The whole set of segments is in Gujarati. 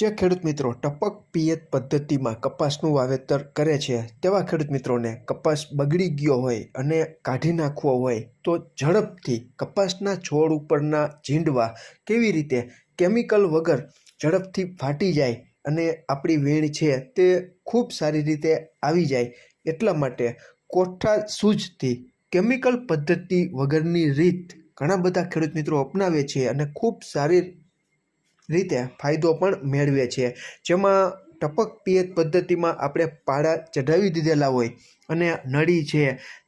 જે ખેડૂત મિત્રો ટપક પિયત પદ્ધતિમાં કપાસનું વાવેતર કરે છે, તેવા ખેડૂત મિત્રોને કપાસ બગડી ગયો હોય અને કાઢી નાખવો હોય, તો ઝડપથી કપાસના છોડ ઉપરના ઝીંડવા કેવી રીતે કેમિકલ વગર ઝડપથી ફાટી જાય અને આપણી વેણ છે તે ખૂબ સારી રીતે આવી જાય, એટલા માટે કોઠા સૂજથી કેમિકલ પદ્ધતિ વગરની રીત ઘણા બધા ખેડૂત મિત્રો અપનાવે છે અને ખૂબ સારી રીતે ફાયદો પણ મેળવે છે. જેમાં ટપક પિયત પદ્ધતિમાં આપણે પાડા ચઢાવી દીધેલા હોય અને નળી છે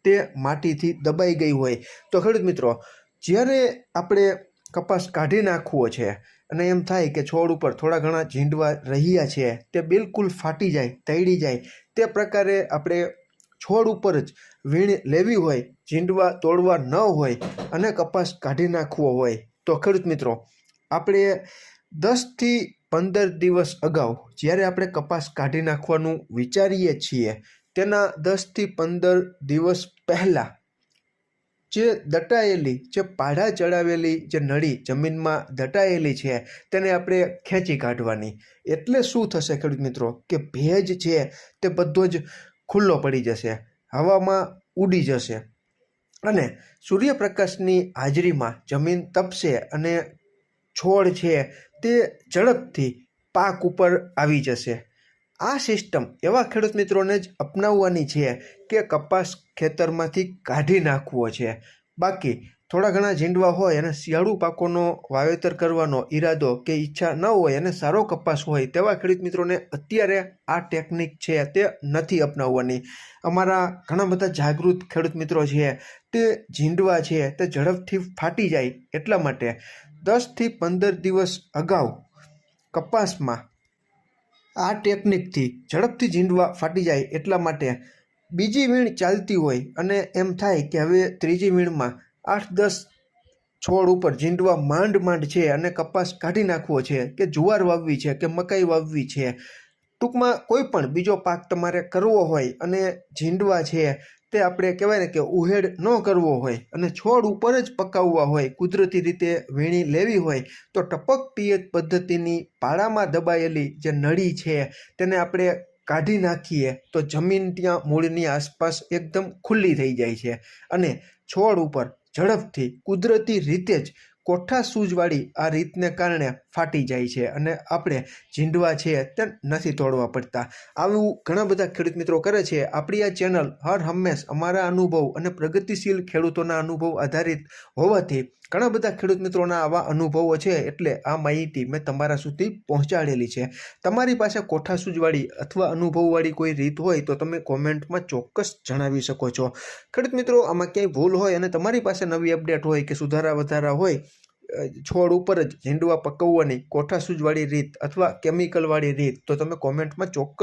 તે માટીથી દબાઈ ગઈ હોય. તો ખેડૂત મિત્રો, જ્યારે આપણે કપાસ કાઢી નાખવો છે અને એમ થાય કે છોડ ઉપર થોડા ઘણા ઝીંડવા રહ્યા છે, તે બિલકુલ ફાટી જાય, તૈડી જાય, તે પ્રકારે આપણે છોડ ઉપર જ વીણ લેવી હોય, ઝીંડવા તોડવા ન હોય અને કપાસ કાઢી નાખવો હોય. તો ખેડૂત મિત્રો, આપણે દસથી પંદર દિવસ અગાઉ જ્યારે આપણે કપાસ કાઢી નાખવાનું વિચારીએ છીએ, તેના દસથી પંદર દિવસ પહેલાં જે દટાયેલી, જે પાડા ચડાવેલી જે નળી જમીનમાં દટાયેલી છે, તેને આપણે ખેંચી કાઢવાની. એટલે શું થશે ખેડૂત મિત્રો? કે ભેજ છે, તે બધો જ ખુલ્લો પડી જશે, હવામાં ઉડી જશે. અને સૂર્યપ્રકાશની હાજરીમાં જમીન તપશે અને છોડ છે તે ઝડપથી પાક ઉપર આવી જશે. આ સિસ્ટમ એવા ખેડૂત મિત્રોને જ અપનાવવાની છે કે કપાસ ખેતરમાંથી કાઢી નાખવો છે. બાકી થોડા ઘણા ઝીંડવા હોય અને શિયાળુ પાકોનો વાવેતર કરવાનો ઈરાદો કે ઈચ્છા ન હોય અને સારો કપાસ હોય તેવા ખેડૂત મિત્રોને અત્યારે આ ટેકનિક છે તે નથી અપનાવવાની. અમારા ઘણા બધા જાગૃત ખેડૂત મિત્રો છે તે ઝીંડવા છે તે ઝડપથી ફાટી જાય એટલા માટે દસથી પંદર દિવસ અગાઉ કપાસમાં આ ટેકનિકથી ઝડપથી ઝીંડવા ફાટી જાય એટલા માટે બીજી વીણ ચાલતી હોય અને એમ થાય કે હવે ત્રીજી વીણમાં આઠ, દસ છોડ ઉપર ઝીંડવા માંડ માંડ છે અને કપાસ કાઢી નાખવો છે કે જુવાર વાવવી છે કે મકાઈ વાવવી છે. ટૂંકમાં કોઈ પણ બીજો પાક તમારે કરવો હોય અને ઝીંડવા છે તે આપણે કહેવાય ને કે ઉહેડ ન કરવો હોય અને છોડ ઉપર જ પકાવવા હોય, કુદરતી રીતે વીણી લેવી હોય, તો ટપક પિયત પદ્ધતિની પાળામાં દબાયેલી જે નળી છે તેને આપણે કાઢી નાખીએ તો જમીન ત્યાં મૂળની આસપાસ એકદમ ખુલ્લી થઈ જાય છે અને છોડ ઉપર ઝડપથી કુદરતી રીતે જ કોઠા સૂજવાળી આ રીતને કારણે ફાટી જાય છે અને આપણે ઝીંડવા છે તે નથી તોડવા પડતા. આવું ઘણા બધા ખેડૂત મિત્રો કરે છે. આપણી આ ચેનલ હર હંમેશ અમારા અનુભવ અને પ્રગતિશીલ ખેડૂતોના અનુભવ આધારિત હોવાથી ઘણા બધા ખેડૂત મિત્રોના આવા અનુભવો છે એટલે આ માહિતી મેં તમારા સુધી પહોંચાડેલી છે. તમારી પાસે કોઠા સૂજવાળી અથવા અનુભવવાળી કોઈ રીત હોય તો તમે કોમેન્ટમાં ચોક્કસ જણાવી શકો છો. ખેડૂત મિત્રો, આમાં ક્યાંય ભૂલ હોય અને તમારી પાસે નવી અપડેટ હોય કે સુધારા વધારા હોય છોડ ઉપર જ ઝીંડવા પકવવાની કોઠા સૂજવાળી રીત અથવા કેમિકલવાળી રીત તો તમે કોમેન્ટમાં ચોક્કસ